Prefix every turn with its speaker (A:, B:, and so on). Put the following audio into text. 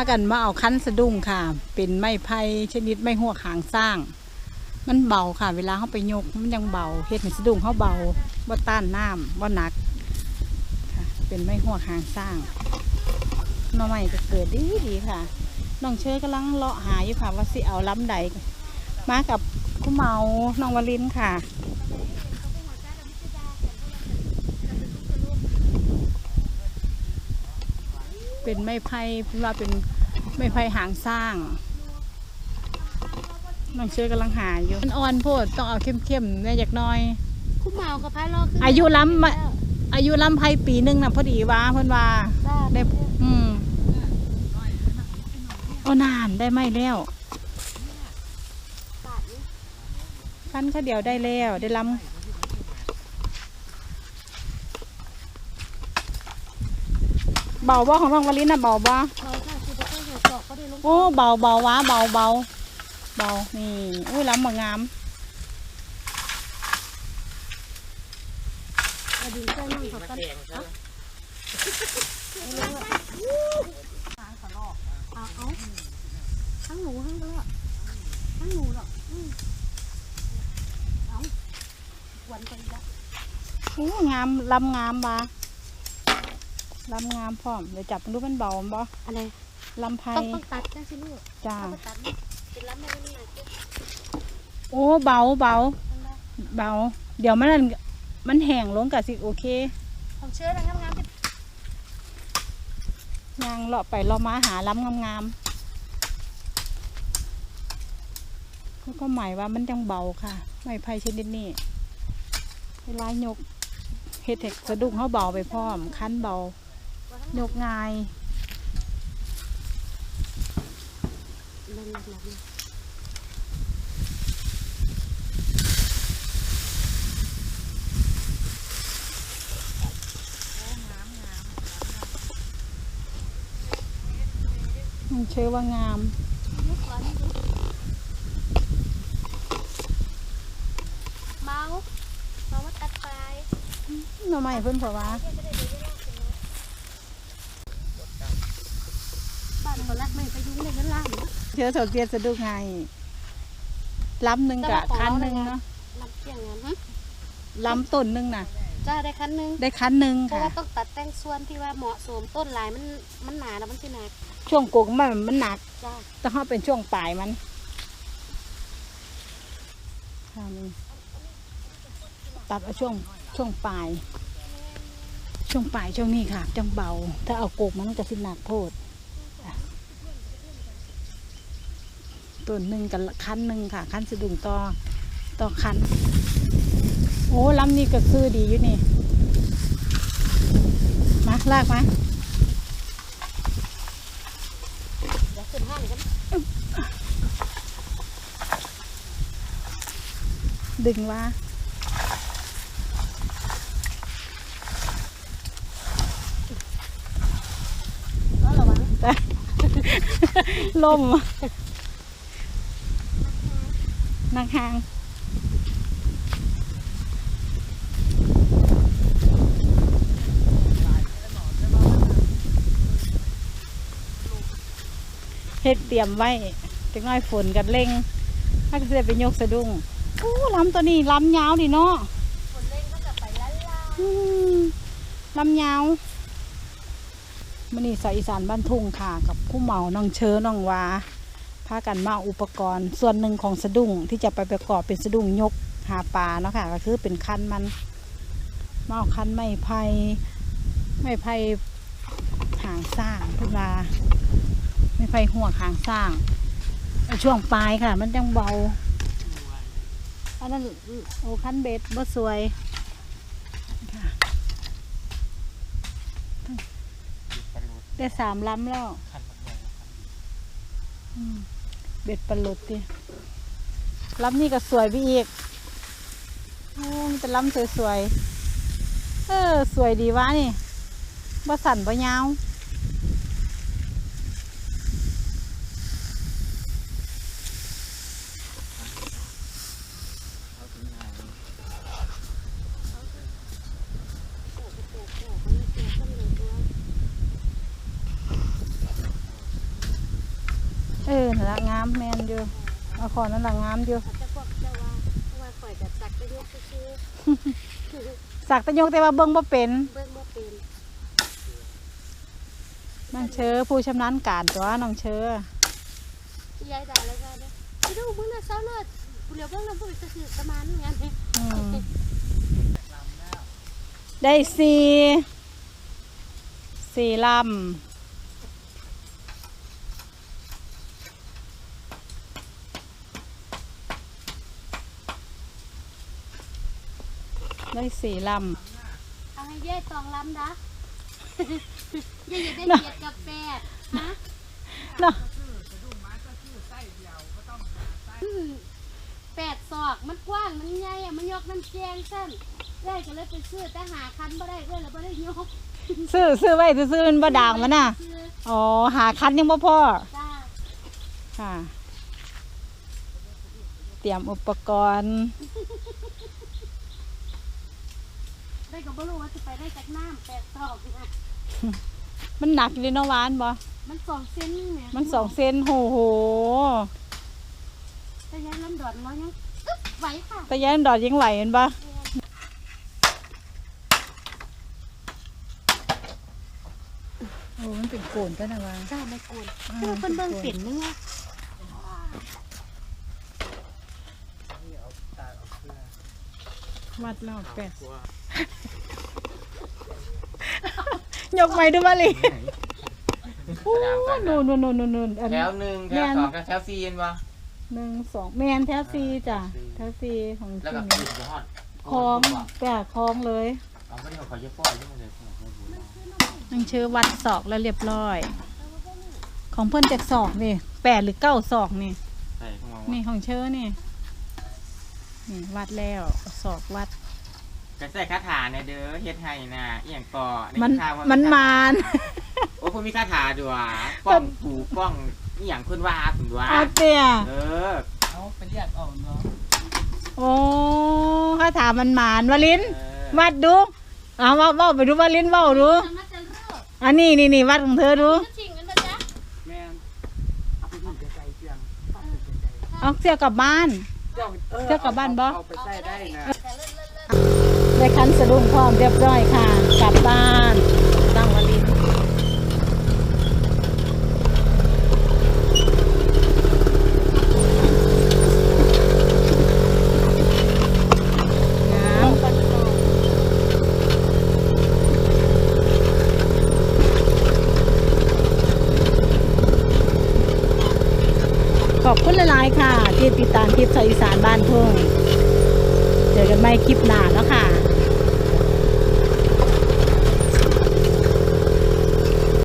A: ากันมาเอาคั้นสะดุ้งค่ะ เป็นไม้ไผ่ชนิดไม้หัวขางสร้าง มันเบาค่ะ เวลาเขาไปยกมันยังเบาเฮ็ดให้สะดุ้งเขาเบาว่าต้านน้ำว่าหนักค่ะ เป็นไม้หัวขางสร้างน่อไม้ก็เกิดดีดีค่ะน้องเชยกำลังเลาะหาอยู่ค่ะ ว่าสิเอาล้ำใดมากับคุณเมาน้องวลินค่ะ เป็นไม้ไผ่เพิ่นว่าเป็นไม้ไผ่หางสร้างน้องเชื่อกำลังหาอยู่มันอ่อนโพดต้องเอาเข้มๆแน่อยากน้อย
B: คุณเมากับพายรอขึ้น
A: อายุล้ำมาอายุล้ำไผ่ปีหนึงน่ะพอดีว่าเพิ่นว่าได้อืมโอ้นานได้ไหมแล้วคันเขาเดียวได้แล้วได้ล้ำ เบาบ่ของน้องวลินน่ะเบาบ่
B: เมาค่ะคือจะต้องหัวเกาะก็ได้ลง
A: โอ้เบาเบาวะเบาเบาเบานี่อุ้ยล้ำมางาม
B: เอาดินใส่มั่งเขากันเอาเอาเอาทั้งหนูทั้งก็ทั้งหนูหรอกอืมเอาวันไปละ
A: โอ้งามล้ำงามบ่ ล้ำงามพร้อมเดี๋ยวจับมันดูมันเบาบ่
B: อะไร
A: ลำไพ
B: ต้องต้องตัดจ้าสิลูก
A: จ้า
B: ต้องไปตัดนะเป็นล้ำไม่ได้ไม่หนัก
A: โอ้เบาเบา
B: ต้องได้
A: เบา เดี๋ยวมันนั่นมันแห้งลงกับสิโอเค
B: ของเชื้อนะงามๆที่
A: ยางเลาะไปเลาะมาหาล้ำงามๆเขาก็หมายว่ามันยังเบาค่ะ ไม้ไผ่ชนิดนี้เวลายกเฮ็ดเทคสะดุ้งเขาเบาไปพร้อมคันเบา ยกง่าย
B: นั่นหลักๆนะ
A: มันเเชื่อสดเปียสะดุ้งไงล้ำหนึ่งกะคันหนึ่งเนาะ
B: ลำเที่ยงงานฮะ
A: ล้ำต้นหนึ่งน่ะ
B: จ้าได้คันหนึง
A: ได้คันหนึ่ง
B: เพราะ
A: ค่ะ
B: ว่าต้องตัดแต่งส่วนที่ว่าเหมาะสมต้นลายมันมันหนาแล้วมันสิหนัก
A: ช่วงกกมันมันหนัก
B: จ้า
A: ต้องเขาเป็นช่วงปลายมันค่ะนี่ตัดเอาช่วงช่วงปลาย ช่วงปลายช่วงนี้ค่ะจังเบา ถ้าเอากกมันจะสิหนักโพดอะ ต้นหนึ่งกับคันหนึ่งค่ะ คันสะดุ้งต่อต่อคัน โอ้ลำนี้ก็คือดีอยู่นี่มาลากมา
B: เดี๋ยวขึ้นห้างกั น
A: ดึงว่า
B: ก็ระวัง
A: ล่มนักหางเฮ็ดเตรียมไว้จะง่อยฝนกันเร่งถ้าก็จะไปยกสะดุ้งโอ้ลำตัวนี้ลำยาวดิเนาะ
B: คนเล่นก็จะไปล้านลา
A: อืมลำยาวมันนี่สายอีสานบ้านทุ่งค่ะ กับผู้เหมาน้องเชอน้องวา พากันมาเอาอุปกรณ์ส่วนหนึ่งของสะดุ้งที่จะไปประกอบเป็นสะดุ้งยกหาปลาเนาะค่ะก็คือเป็นคันมันมาคันไม้ไผ่ไม้ไผ่หางสร้างขึ้นมาไม้ไผ่หัวหางสร้างช่วงปลายค่ะ มันยังเบาอันนั้นโอ้คันเบ็ดบ่สวยได้สามล้ำแล้วอืม เบ็ดปลาหลุดดิลำนี่ก็สวยไปอีกโอ้มันเป็นลำสวยๆ เออ สวยดีวะนี่บ่สั่นบ่ยาว เออนั่นละงามแมนอยู่เอาขอนั่นละงามอยู่
B: อาจจะพวกเจ้าว่าว่าข่อยกับจักรยกซื่อ
A: สักแตะยกแต่ว่าเบิ่งบ่เป็น
B: ๆเบิ่งบ่เป็น
A: น้องเชอผู้ชำนาญการตัวน้องเชอยา
B: ยด่าแล้วก็เด้ไปดูมึงน่ะเศร้าเลิศกูเหลียวเบิ่งแล้วบ่จะคือประมาณนั้นไง
A: อืมได้สี่สี่ลำ ได้สี่ล
B: เอาให้เย่ตองลำดะเย่อย่าได้เกียดกับแปดฮะำ
A: เนาะ
B: อืมแปดศอกมันกว้างมันใหญ่อะมันยกน้ำแกงสั้นได้ก็เลยไปซื้อแต่หาคันบ่ได้เอ้ยแล้วบ่ได้ยก
A: ซื้อซื้อไว้ซื้อๆมันบ่ด่างมันน่ะ
B: ซื้อ
A: อ๋อ หาคันยังบ่พอ
B: จ้า
A: ค่ะ เตรียมอุปกรณ์
B: ได้ก็บ่รู้ว่าจะไปได้จากน้ำแปดศอกนะ
A: มันหนักอยู่เลยเนาะหวานบ่
B: มันสองเส้นนี่แห
A: มันสองเซนโหโห
B: แต่ยายลำดอนเรายังอึ๊บไหวค่ะ
A: แต่ยันดอดยังไหวเห็นปะโอ้มันเป็นโกนกันนะวะ
B: จ้าไม่กวน
A: อืม
B: เออเพิ่นเบิ่งเป็นนึงอะ
A: วัดแล้วแปด ยกไม้ดูมาเลยโอ้นู่นนู่นนู่นนู่นนู่นอัน
C: แถวหนึ่งแถวสองแถวสี่เห็นปะ
A: หนึ่งสองแมนแถวซีจ้ะแถวซีของ
C: แล้ว
A: ที่
C: ก็
A: นี่
C: ขึ้นจะฮอด
A: คลองแปะคลองเลย
C: เอาไม่ได้ขอเยอะป้อยยังไงเลย
A: นังชื่อวัดศอกแล้วเรียบร้อย ของเพื่อนจากศอกนี่แปดหรือเก้าศอกนี่
C: ใช่ข้างมา
A: นี่ของเชอนี่นี่วัดแล้วศอกวัด
C: กระใส่คาถาในเด้อเฮ็ดให้นะอีหยังก่อ
A: มันมันมาน
C: โอ้คุณมีคาถาด้วยป้องผูป้องอีหยังคุณว่าคุณว่า
A: เอาเตีย
C: เออ
D: เอาไปเรียกเอาเนาะ
A: โอ้ข้าถามมันหมานวลิน
C: เออ
A: วัดดูเอาว่าเว้าไปดูวลินเว้าดู
B: ทำมาจะเลิก
A: อันนี้นี่นี่วัดของเธอดู
B: จะชิงกันบ่จ๊ะ
D: แม่นเอาไปยืนไกลๆเพียงเอาไปไกล
A: เอาเสียกลับบ้าน
D: ๆเจ้าเออ
A: เจ้ากลับบ้านบ่
D: เอาไปใส่ได้นะ
B: แต่เลิศเลิศเลิศ
A: ได้คันสะดุ้งพร้อมเรียบร้อยค่ะ กลับบ้านตั้งวลินงามขอบคุณหลายๆค่ะ ที่ติดตามคลิปชาวอีสานบ้านทุ่ง เจอกันใหม่คลิปหน้าแล้วค่ะ